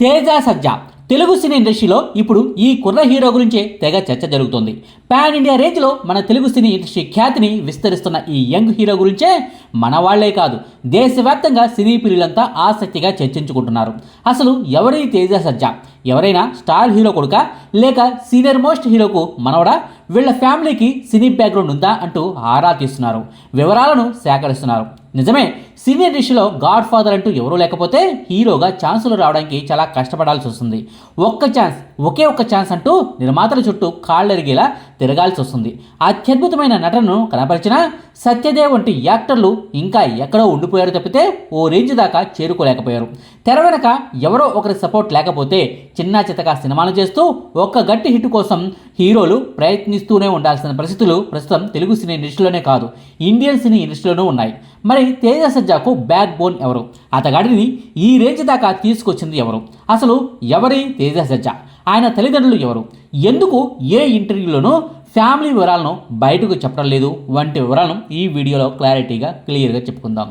తేజ సజ్జా తెలుగు సినీ ఇండస్ట్రీలో ఇప్పుడు ఈ కుర్ర హీరో గురించే తెగ చర్చ జరుగుతుంది. పాన్ ఇండియా రేంజ్లో మన తెలుగు సినీ ఇండస్ట్రీ ఖ్యాతిని విస్తరిస్తున్న ఈ యంగ్ హీరో గురించే మన వాళ్ళే కాదు దేశవ్యాప్తంగా సినీ ప్రియులంతా ఆసక్తిగా చర్చించుకుంటున్నారు. అసలు ఎవరి తేజ సజ్జ ఎవరైనా స్టార్ హీరో కొడుక? లేక సీనియర్ మోస్ట్ హీరోకు మనవడా? వీళ్ళ ఫ్యామిలీకి సినీ బ్యాక్గ్రౌండ్ ఉందా అంటూ ఆరా తీస్తున్నారు. వివరాలను సేకరిస్తున్నారు. నిజమే సినీ డిష్లో గాడ్ ఫాదర్ అంటూ ఎవరూ లేకపోతే హీరోగా ఛాన్సులు రావడానికి చాలా కష్టపడాల్సి వస్తుంది. ఒక్క ఛాన్స్ ఒకే ఒక్క ఛాన్స్ అంటూ నిర్మాతల చుట్టూ కాళ్ళెరిగేలా తిరగాల్సి వస్తుంది. అత్యద్భుతమైన నటనను కనపరిచిన సత్యదేవ్ వంటి యాక్టర్లు ఇంకా ఎక్కడో ఉండిపోయారు తప్పితే ఓ రేంజ్ దాకా చేరుకోలేకపోయారు. తెర వెనక ఎవరో ఒకరి సపోర్ట్ లేకపోతే చిన్న చితక సినిమాలు చేస్తూ ఒక్క గట్టి హిట్ కోసం హీరోలు ప్రయత్నిస్తూనే ఉండాల్సిన పరిస్థితులు ప్రస్తుతం తెలుగు సినీ ఇండస్ట్రీలోనే కాదు ఇండియన్ సినీ ఇండస్ట్రీలోనూ ఉన్నాయి. మరి తేజ సజ్జాకు బ్యాక్ బోన్ ఎవరు? అతగాడిని ఈ రేంజ్ దాకా తీసుకొచ్చింది ఎవరు? అసలు ఎవరి తేజ సజ్జ? ఆయన తల్లిదండ్రులు ఎవరు? ఎందుకు ఏ ఇంటర్వ్యూలోనూ ఫ్యామిలీ వివరాలను బయటకు చెప్పడం లేదు? వంటి వివరాలను ఈ వీడియోలో క్లారిటీగా క్లియర్గా చెప్పుకుందాం.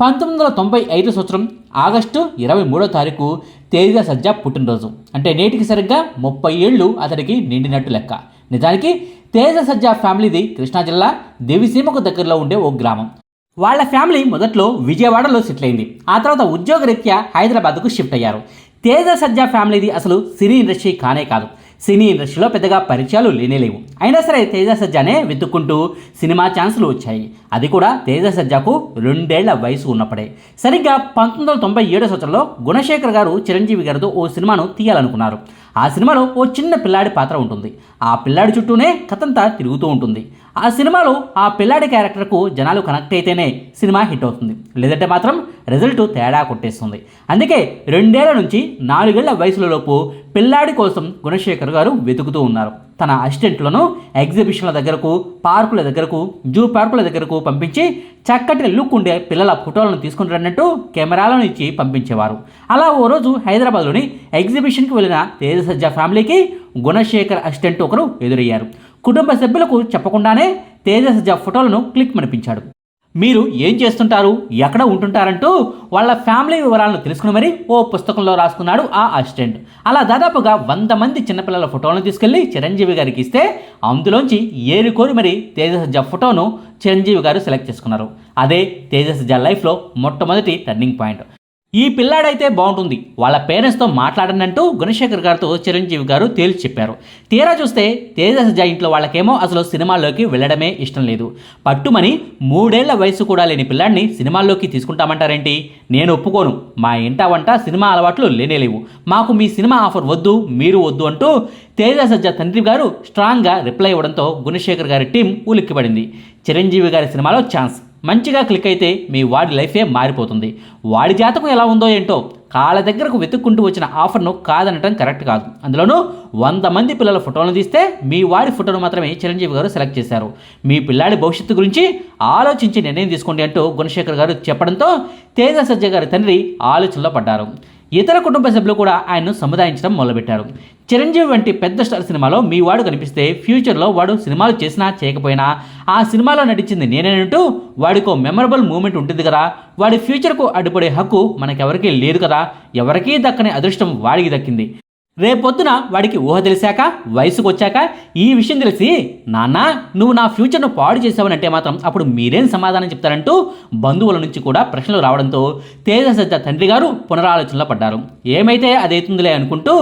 పంతొమ్మిది వందల తొంభై ఐదు సంవత్సరం ఆగస్టు ఇరవై మూడో తారీఖు తేజ సజ్జా పుట్టినరోజు. అంటే నేటికి సరిగ్గా ముప్పై ఏళ్ళు అతడికి నిండినట్టు లెక్క. నిజానికి తేజ సజ్జా ఫ్యామిలీది కృష్ణా జిల్లా దేవిసీమకు దగ్గరలో ఉండే ఓ గ్రామం. వాళ్ళ ఫ్యామిలీ మొదట్లో విజయవాడలో సెటిల్ అయింది. ఆ తర్వాత ఉద్యోగరీత్యా హైదరాబాద్కు షిఫ్ట్ అయ్యారు. తేజ సజ్జా ఫ్యామిలీది అసలు సినీ ఇండస్ట్రీ కానే కాదు. సినీ ఇండస్ట్రీలో పెద్దగా పరిచయాలు లేనేలేవు అయినా సరే తేజ సజ్జానే వెతుక్కుంటూ సినిమా ఛాన్సులు వచ్చాయి. అది కూడా తేజ సజ్జాకు రెండేళ్ళ వయసు ఉన్నప్పుడే. సరిగ్గా పంతొమ్మిది వందల తొంభై ఏడో సంవత్సరంలో గుణశేఖర్ గారు చిరంజీవి గారితో ఓ సినిమాను తీయాలనుకున్నారు. ఆ సినిమాలో ఓ చిన్న పిల్లాడి పాత్ర ఉంటుంది. ఆ పిల్లాడి చుట్టూనే కథంతా తిరుగుతూ ఉంటుంది. ఆ సినిమాలో ఆ పిల్లాడి క్యారెక్టర్కు జనాలు కనెక్ట్ అయితేనే సినిమా హిట్ అవుతుంది. లేదంటే మాత్రం రిజల్ట్ తేడా కొట్టేస్తుంది. అందుకే రెండేళ్ళ నుంచి నాలుగేళ్ళ వయసులలోపు పిల్లాడి కోసం గుణశేఖర్ గారు వెతుకుతూ ఉన్నారు. తన అసిస్టెంట్లను ఎగ్జిబిషన్ల దగ్గరకు పార్కుల దగ్గరకు జూ పార్కుల దగ్గరకు పంపించి చక్కటి లుక్ ఉండే పిల్లల ఫోటోలను తీసుకుని రన్నట్టు కెమెరాలను ఇచ్చి పంపించేవారు. అలా ఓ రోజు హైదరాబాద్లోని ఎగ్జిబిషన్కి వెళ్ళిన తేజసజ్జ ఫ్యామిలీకి గుణశేఖర్ అసిస్టెంట్ ఒకరు ఎదురయ్యారు. కుటుంబ సభ్యులకు చెప్పకుండానే తేజసజ్జ ఫోటోలను క్లిక్ మనిపించాడు. మీరు ఏం చేస్తుంటారు? ఎక్కడ ఉంటుంటారంటూ వాళ్ళ ఫ్యామిలీ వివరాలను తెలుసుకుని మరీ ఓ పుస్తకంలో రాసుకున్నాడు ఆ అసిస్టెంట్. అలా దాదాపుగా వంద మంది చిన్నపిల్లల ఫోటోలను తీసుకెళ్ళి చిరంజీవి గారికి ఇస్తే అందులోంచి ఏరుకోరి మరి తేజసజ్జ ఫోటోను చిరంజీవి గారు సెలెక్ట్ చేసుకున్నారు. అదే తేజసజ్జ లైఫ్లో మొట్టమొదటి టర్నింగ్ పాయింట్. ఈ పిల్లాడైతే బాగుంటుంది. వాళ్ళ పేరెంట్స్తో మాట్లాడనంటూ గుణశేఖర్ గారితో చిరంజీవి గారు తేల్చి చెప్పారు. తీరా చూస్తే తేజస్ ఇంట్లో వాళ్ళకేమో అసలు సినిమాల్లోకి వెళ్ళడమే ఇష్టం లేదు. పట్టుమని మూడేళ్ళ వయసు కూడా లేని పిల్లాడిని సినిమాల్లోకి తీసుకుంటామంటారేంటి? నేను ఒప్పుకోను. మా ఇంట వంట సినిమా అలవాట్లు లేనేలేవు మాకు మీ సినిమా ఆఫర్ వద్దు మీరు వద్దు అంటూ తేజసజ్జ తండ్రి గారు స్ట్రాంగ్గా రిప్లై ఇవ్వడంతో గుణశేఖర్ గారి టీం ఉలిక్కిపడింది. చిరంజీవి గారి సినిమాలో ఛాన్స్. మంచిగా క్లిక్ అయితే మీ వాడి లైఫే మారిపోతుంది. వాడి జాతకం ఎలా ఉందో ఏంటో కాళ్ళ దగ్గరకు వెతుక్కుంటూ వచ్చిన ఆఫర్ను కాదనటం కరెక్ట్ కాదు. అందులోనూ వంద మంది పిల్లల ఫోటోలను తీస్తే మీ వాడి ఫోటోను మాత్రమే చిరంజీవి గారు సెలెక్ట్ చేశారు. మీ పిల్లాడి భవిష్యత్తు గురించి ఆలోచించి నిర్ణయం తీసుకోండి అంటూ గుణశేఖర్ గారు చెప్పడంతో తేజ సజ్జ గారి తండ్రి ఆలోచనలో పడ్డారు. ఇతర కుటుంబ సభ్యులు కూడా ఆయన్ను సముదాయించడం మొదలుపెట్టారు. చిరంజీవి వంటి పెద్ద స్టార్ సినిమాలో మీ వాడు కనిపిస్తే ఫ్యూచర్లో వాడు సినిమాలు చేసినా చేయకపోయినా ఆ సినిమాలో నటించింది నేనేనంటూ వాడికో మెమరబుల్ మూమెంట్ ఉంటుంది కదా వాడి ఫ్యూచర్కు అడ్డుపడే హక్కు మనకెవరికీ లేదు కదా ఎవరికీ దక్కని అదృష్టం వాడికి దక్కింది. రేపొద్దున వాడికి ఊహ తెలిసాక వయసుకు వచ్చాక ఈ విషయం తెలిసి నాన్న నువ్వు నా ఫ్యూచర్ను పాడు చేసావనంటే మాత్రం అప్పుడు మీరేం సమాధానం చెప్తారంటూ బంధువుల నుంచి కూడా ప్రశ్నలు రావడంతో తేజసజ్జ తండ్రి గారు పునరాలోచనలో పడ్డారు. ఏమైతే అదైతుందిలే అనుకుంటూ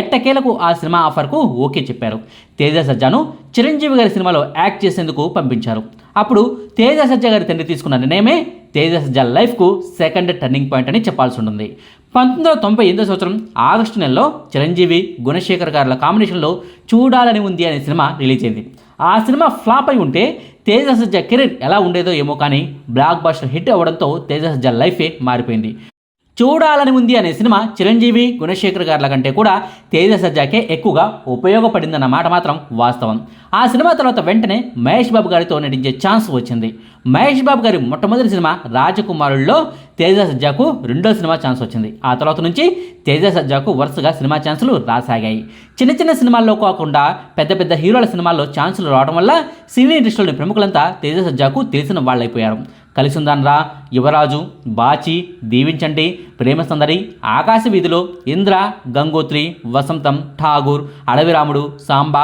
ఎట్టకేలకు ఆ సినిమా ఆఫర్కు ఓకే చెప్పారు. తేజసజ్జను చిరంజీవి గారి సినిమాలో యాక్ట్ చేసేందుకు పంపించారు. అప్పుడు తేజసజ్జ గారి తండ్రి తీసుకున్న నిర్ణయమే తేజసజ్జ లైఫ్కు సెకండ్ టర్నింగ్ పాయింట్ అని చెప్పాల్సి ఉంటుంది. పంతొమ్మిది వందల తొంభై ఎనిమిదో సంవత్సరం ఆగస్టు నెలలో చిరంజీవి గుణశేఖర్ గారుల కాంబినేషన్లో చూడాలని ఉంది అనే సినిమా రిలీజ్ అయింది. ఆ సినిమా ఫ్లాప్ అయి ఉంటే తేజసజ్జ కెరీర్ ఎలా ఉండేదో ఏమో కానీ బ్లాక్ బాస్టర్ హిట్ అవ్వడంతో తేజసజ్జ లైఫే మారిపోయింది. చూడాలని ఉంది అనే సినిమా చిరంజీవి గుణశేఖర్ గారుల కంటే కూడా తేజ సజ్జాకే ఎక్కువగా ఉపయోగపడిందన్న మాట మాత్రం వాస్తవం. ఆ సినిమా తర్వాత వెంటనే మహేష్ బాబు గారితో నటించే ఛాన్స్ వచ్చింది. మహేష్ బాబు గారి మొట్టమొదటి సినిమా రాజకుమారుల్లో తేజ సజ్జాకు రెండో సినిమా ఛాన్స్ వచ్చింది. ఆ తర్వాత నుంచి తేజ సజ్జాకు వరుసగా సినిమా ఛాన్సులు రాసాగాయి. చిన్న చిన్న సినిమాల్లో కాకుండా పెద్ద పెద్ద హీరోల సినిమాల్లో ఛాన్సులు రావడం వల్ల సినీ ఇండస్ట్రీలోని ప్రముఖులంతా తేజ సజ్జాకు తెలిసిన వాళ్ళైపోయారు. కలిసిందన్రా. యువరాజు బాచి దీవించండి. ప్రేమ సుందరి ఆకాశ వీధిలో ఇంద్ర గంగోత్రి వసంతం ఠాగూర్ అడవిరాముడు సాంబ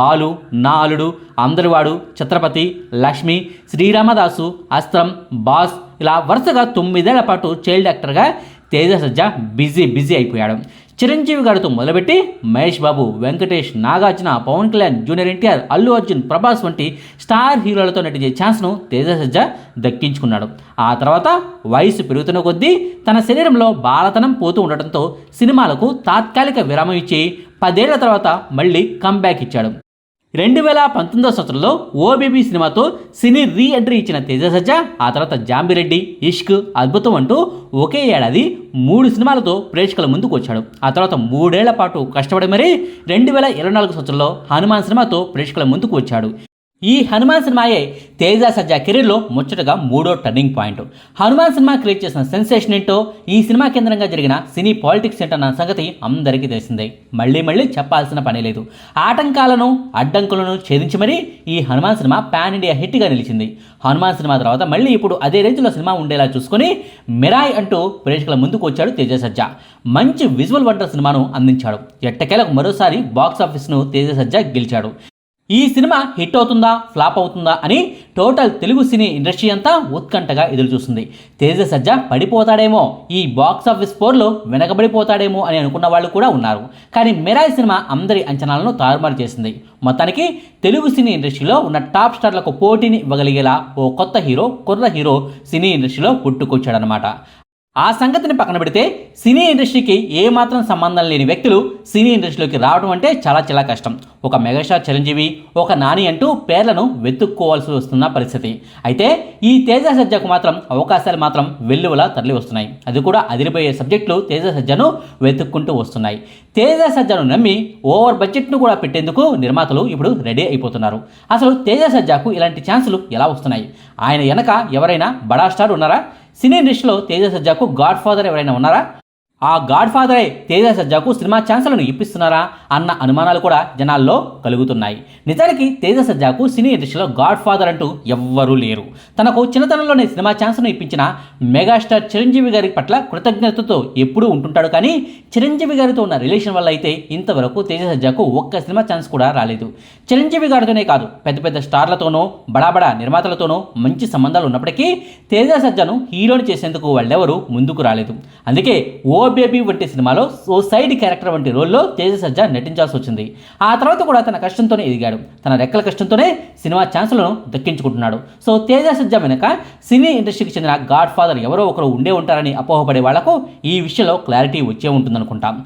బాలు నాలుడు అందరివాడు ఛత్రపతి లక్ష్మి శ్రీరామదాసు అస్త్రం బాస్ ఇలా వరుసగా తొమ్మిదేళ్ళ పాటు చైల్డ్ యాక్టర్గా తేజ సజ్జ బిజీ బిజీ అయిపోయాడు. చిరంజీవి గారితో మొదలుపెట్టి మహేష్ బాబు వెంకటేష్ నాగార్జున పవన్ కళ్యాణ్ జూనియర్ ఎన్టీఆర్ అల్లు అర్జున్ ప్రభాస్ వంటి స్టార్ హీరోలతో నటించే ఛాన్స్ను తేజ సజ్జ దక్కించుకున్నాడు. ఆ తర్వాత వయసు పెరుగుతున్న కొద్దీ తన శరీరంలో బాలతనం పోతూ ఉండటంతో సినిమాలకు తాత్కాలిక విరామం ఇచ్చి పదేళ్ళ తర్వాత మళ్ళీ కంబ్యాక్ ఇచ్చాడు. రెండు వేల పంతొమ్మిదో సంవత్సరంలో ఓబీబీ సినిమాతో సినీ రీ ఎంట్రీ ఇచ్చిన తేజసజ్జ ఆ తర్వాత జాంబిరెడ్డి ఇష్క్ అద్భుతం అంటూ ఒకే ఏడాది మూడు సినిమాలతో ప్రేక్షకుల ముందుకు వచ్చాడు. ఆ తర్వాత మూడేళ్ళ పాటు కష్టపడి మరీ రెండు వేల ఇరవై నాలుగు సంవత్సరంలో హనుమాన్ సినిమాతో ప్రేక్షకుల ముందుకు వచ్చాడు. ఈ హనుమాన్ సినిమాయే తేజ సజ్జా కెరీర్లో ముచ్చటగా మూడో turning point Hanuman cinema create చేసిన సెన్సేషన్ ఏంటో ఈ సినిమా కేంద్రంగా జరిగిన సినీ పాలిటిక్స్ ఏంటన్న సంగతి అందరికీ తెలిసిందే. మళ్ళీ మళ్ళీ చెప్పాల్సిన పని లేదు. ఆటంకాలను అడ్డంకులను ఛేదించి మరీ ఈ హనుమాన్ సినిమా పాన్ ఇండియా హిట్గా నిలిచింది. హనుమాన్ సినిమా తర్వాత మళ్ళీ ఇప్పుడు అదే రేంజ్లో సినిమా ఉండేలా చూసుకొని మిరాయ్ అంటూ ప్రేక్షకుల ముందుకు వచ్చాడు తేజ సజ్జా. మంచి విజువల్ వండర్ సినిమాను అందించాడు. ఎట్టకేలకు మరోసారి బాక్సాఫీస్ను తేజ సజ్జా గెలిచాడు. ఈ సినిమా హిట్ అవుతుందా ఫ్లాప్ అవుతుందా అని టోటల్ తెలుగు సినీ ఇండస్ట్రీ అంతా ఉత్కంఠగా ఎదురు చూస్తుంది తేజ సజ్జ పడిపోతాడేమో ఈ బాక్స్ ఆఫీస్ స్కోర్లో వెనకబడిపోతాడేమో అని అనుకున్న వాళ్ళు కూడా ఉన్నారు. కానీ మిరాయ్ సినిమా అందరి అంచనాలను తారుమారు చేసింది. మొత్తానికి తెలుగు సినీ ఇండస్ట్రీలో ఉన్న టాప్ స్టార్లకు పోటీని ఇవ్వగలిగేలా ఓ కొత్త హీరో కుర్ర హీరో సినీ ఇండస్ట్రీలో పుట్టుకొచ్చాడనమాట ఆ సంగతిని పక్కన పెడితే సినీ ఇండస్ట్రీకి ఏమాత్రం సంబంధం లేని వ్యక్తులు సినీ ఇండస్ట్రీలోకి రావడం అంటే చాలా చాలా కష్టం. ఒక మెగాస్టార్ చిరంజీవి ఒక నాని అంటూ పేర్లను వెతుక్కోవాల్సి వస్తున్న పరిస్థితి. అయితే ఈ తేజ సజ్జకు మాత్రం అవకాశాలు మాత్రం వెల్లువలా తరలి వస్తున్నాయి. అది కూడా అదిరిపోయే సబ్జెక్టులు తేజ సజ్జను వెతుక్కుంటూ వస్తున్నాయి. తేజ సజ్జను నమ్మి ఓవర్ బడ్జెట్ను కూడా పెట్టేందుకు నిర్మాతలు ఇప్పుడు రెడీ అయిపోతున్నారు. అసలు తేజ సజ్జాకు ఇలాంటి ఛాన్సులు ఎలా వస్తున్నాయి? ఆయన వెనక ఎవరైనా బడా స్టార్ ఉన్నారా? సినీ ఇండస్ట్రీలో తేజ సజ్జాకు గాడ్ ఫాదర్ ఎవరైనా ఉన్నారా? ఆ గాడ్ ఫాదరే తేజ సజ్జాకు సినిమా ఛాన్సులను ఇప్పిస్తున్నారా అన్న అనుమానాలు కూడా జనాల్లో కలుగుతున్నాయి. నిజానికి తేజ సజ్జాకు సినీ ఇండస్ట్రీలో గాడ్ ఫాదర్ అంటూ ఎవ్వరూ లేరు. తనకు చిన్నతనంలోనే సినిమా ఛాన్స్ను ఇప్పించిన మెగాస్టార్ చిరంజీవి గారి పట్ల కృతజ్ఞతతో ఎప్పుడూ ఉంటుంటాడు కానీ చిరంజీవి గారితో ఉన్న రిలేషన్ వల్ల అయితే ఇంతవరకు తేజ సజ్జాకు ఒక్క సినిమా ఛాన్స్ కూడా రాలేదు. చిరంజీవి గారితోనే కాదు పెద్ద పెద్ద స్టార్లతోనూ బడాబడా నిర్మాతలతోనూ మంచి సంబంధాలు ఉన్నప్పటికీ తేజ సజ్జను హీరోని చేసేందుకు వాళ్ళెవరూ ముందుకు రాలేదు. అందుకే ఓ బేబీ వంటి సినిమాలో ఓ సైడ్ క్యారెక్టర్ వంటి రోల్లో తేజ సజ్జ నటించాల్సి వచ్చింది. ఆ తర్వాత కూడా తన కష్టంతోనే ఎదిగాడు. తన రెక్కల కష్టంతోనే సినిమా ఛాన్సులను దక్కించుకుంటున్నాడు. సో తేజ సజ్జ వెనుక సినీ ఇండస్ట్రీకి చెందిన గాడ్ ఫాదర్ ఎవరో ఒకరు ఉండే ఉంటారని అపోహపడే వాళ్ళకు ఈ విషయంలో క్లారిటీ వచ్చే ఉంటుందనుకుంటాం.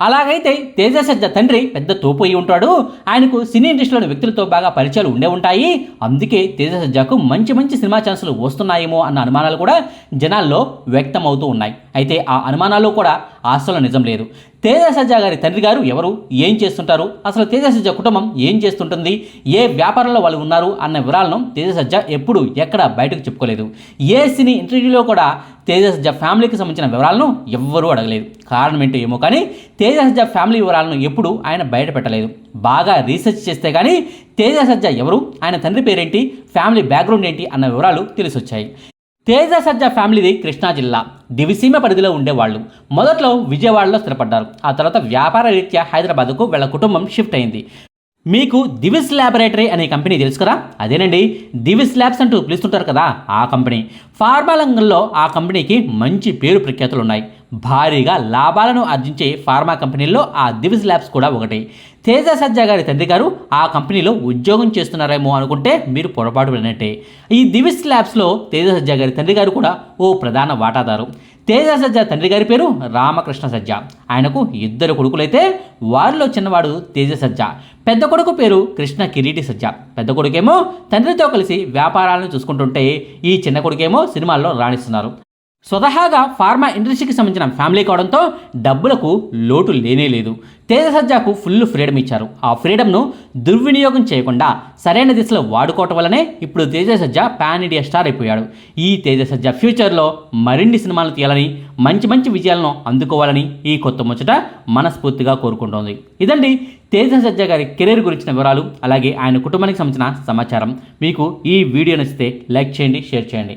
అలాగైతే తేజ సజ్జ తండ్రి పెద్ద తోపు అయి ఉంటాడు. ఆయనకు సినీ ఇండస్ట్రీలోని వ్యక్తులతో బాగా పరిచయాలు ఉండే ఉంటాయి. అందుకే తేజ సజ్జకు మంచి మంచి సినిమా ఛాన్సులు వస్తున్నాయేమో అన్న అనుమానాలు కూడా జనాల్లో వ్యక్తం అవుతూ ఉన్నాయి. అయితే ఆ అనుమానాలు కూడా ఆశలో నిజం లేదు. తేజసజ్జా గారి తండ్రి గారు ఎవరు? ఏం చేస్తుంటారు? అసలు తేజ సజ్జ కుటుంబం ఏం చేస్తుంటుంది? ఏ వ్యాపారంలో వాళ్ళు ఉన్నారు? అన్న వివరాలను తేజ సజ్జ ఎప్పుడు ఎక్కడ బయటకు చెప్పుకోలేదు. ఏ సినీ ఇంటర్వ్యూలో కూడా తేజ సజ్జ ఫ్యామిలీకి సంబంధించిన వివరాలను ఎవ్వరూ అడగలేదు. కారణం ఏంటో ఏమో కానీ తేజ సజ్జ ఫ్యామిలీ వివరాలను ఎప్పుడు ఆయన బయట పెట్టలేదు. బాగా రీసెర్చ్ చేస్తే కానీ తేజ ఎవరు? ఆయన తండ్రి పేరేంటి? ఫ్యామిలీ బ్యాక్గ్రౌండ్ ఏంటి? అన్న వివరాలు తెలిసొచ్చాయి. తేజ ఫ్యామిలీది కృష్ణా జిల్లా. దివిసీమ పరిధిలో ఉండేవాళ్ళు. మొదట్లో విజయవాడలో స్థిరపడ్డారు. ఆ తర్వాత వ్యాపార రీత్యా హైదరాబాద్కు వీళ్ళ కుటుంబం షిఫ్ట్ అయింది. మీకు దివిస్ ల్యాబొరేటరీ అనే కంపెనీ తెలుసు కదా? అదేనండి దివిస్ ల్యాబ్స్ అంటూ పిలుస్తుంటారు కదా ఆ కంపెనీ. ఫార్మా రంగంలో ఆ కంపెనీకి మంచి పేరు ప్రఖ్యాతులు ఉన్నాయి. భారీగా లాభాలను ఆర్జించే ఫార్మా కంపెనీల్లో ఆ దివిస్ ల్యాబ్స్ కూడా ఒకటి. తేజ సజ్జా గారి తండ్రి గారు ఆ కంపెనీలో ఉద్యోగం చేస్తున్నారేమో అనుకుంటే మీరు పొరపాటు పడినట్టే. ఈ దివిస్ ల్యాబ్స్లో తేజ సజ్జా గారి తండ్రి గారు కూడా ఓ ప్రధాన వాటాదారు. తేజ సజ్జా తండ్రి గారి పేరు రామకృష్ణ సజ్జా. ఆయనకు ఇద్దరు కొడుకులైతే వారిలో చిన్నవాడు తేజ సజ్జా. పెద్ద కొడుకు పేరు కృష్ణ కిరీటి సజ్జా. పెద్ద కొడుకేమో తండ్రితో కలిసి వ్యాపారాలను చూసుకుంటుంటే ఈ చిన్న కొడుకేమో సినిమాల్లో రాణిస్తున్నారు. స్వతహాగా ఫార్మా ఇండస్ట్రీకి సంబంధించిన ఫ్యామిలీ కావడంతో డబ్బులకు లోటు లేనే లేదు. తేజ సజ్జాకు ఫుల్ ఫ్రీడమ్ ఇచ్చారు. ఆ ఫ్రీడమ్ను దుర్వినియోగం చేయకుండా సరైన దిశలో వాడుకోవటం వల్లనే ఇప్పుడు Teja Sajja pan India star అయిపోయాడు. ఈ తేజ సజ్జ ఫ్యూచర్లో మరిన్ని సినిమాలు తీయాలని మంచి మంచి విజయాలను అందుకోవాలని ఈ కొత్త ముచ్చట మనస్ఫూర్తిగా కోరుకుంటోంది. ఇదండి తేజ సజ్జా గారి కెరీర్ గురించిన వివరాలు అలాగే ఆయన కుటుంబానికి సంబంధించిన సమాచారం. మీకు ఈ వీడియో నచ్చితే లైక్ చేయండి షేర్ చేయండి.